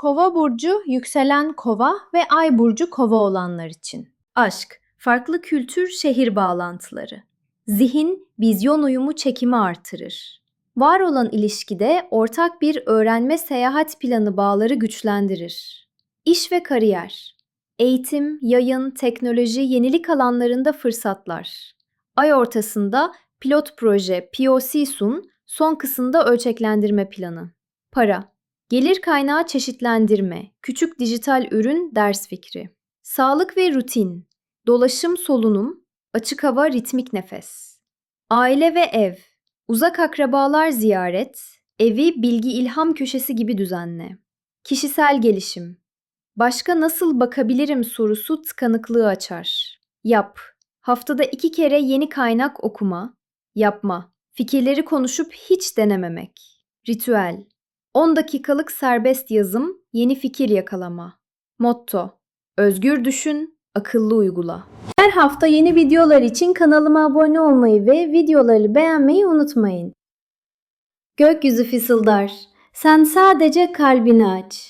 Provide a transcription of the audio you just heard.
Kova burcu, yükselen kova ve ay burcu kova olanlar için. Aşk, farklı kültür, şehir bağlantıları. Zihin, vizyon uyumu çekimi artırır. Var olan ilişkide ortak bir öğrenme seyahat planı bağları güçlendirir. İş ve kariyer. Eğitim, yayın, teknoloji, yenilik alanlarında fırsatlar. Ay ortasında pilot proje POC sun, son kısımda ölçeklendirme planı. Para. Gelir kaynağı çeşitlendirme, küçük dijital ürün, ders fikri. Sağlık ve rutin. Dolaşım, solunum, açık hava, ritmik nefes. Aile ve ev. Uzak akrabalar ziyaret, evi bilgi ilham köşesi gibi düzenle. Kişisel gelişim. Başka nasıl bakabilirim sorusu tıkanıklığı açar. Yap. Haftada iki kere yeni kaynak okuma. Yapma. Fikirleri konuşup hiç denememek. Ritüel. 10 dakikalık serbest yazım, yeni fikir yakalama. Motto. Özgür düşün, akıllı uygula. Her hafta yeni videolar için kanalıma abone olmayı ve videoları beğenmeyi unutmayın. Gökyüzü fısıldar. Sen sadece kalbini aç.